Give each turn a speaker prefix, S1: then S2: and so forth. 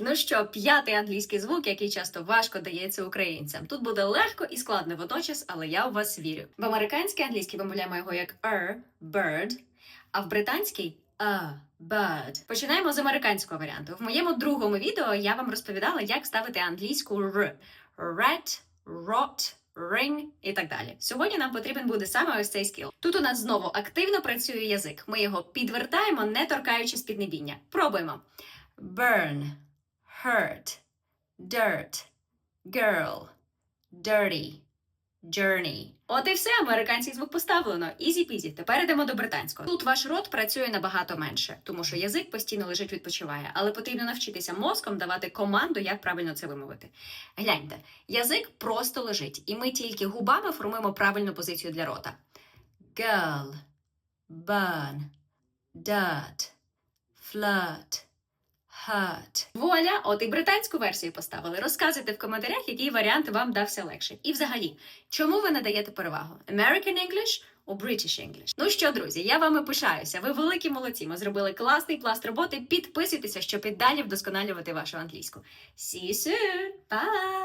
S1: Ну що, п'ятий англійський звук, який часто важко дається українцям. Тут буде легко і складно водночас, але я у вас вірю. В американській англійській вимовляємо його як er, bird, а в британській a, bird. Починаємо з американського варіанту. В моєму другому відео я вам розповідала, як ставити англійську р, rat, rot, ring і так далі. Сьогодні нам потрібен буде саме ось цей скіл. Тут у нас знову активно працює язик. Ми його підвертаємо, не торкаючись піднебіння. Пробуємо. Burn, hurt, dirt, girl, dirty, journey. От і все, американський звук поставлено. Ізі-пізі. Тепер йдемо до британського. Тут ваш рот працює набагато менше, тому що язик постійно лежить, відпочиває, але потрібно навчитися мозком давати команду, як правильно це вимовити. Гляньте, язик просто лежить, і ми тільки губами формуємо правильну позицію для рота. Girl, burn, dirt, flirt, hurt. Вуаля, от і британську версію поставили. Розказуйте в коментарях, який варіант вам дався легше. І взагалі, чому ви надаєте перевагу? American English у British English? Ну що, друзі, я вами пишаюся. Ви великі молодці. Ми зробили класний пласт роботи. Підписуйтеся, щоб і далі вдосконалювати вашу англійську. See you soon! Bye!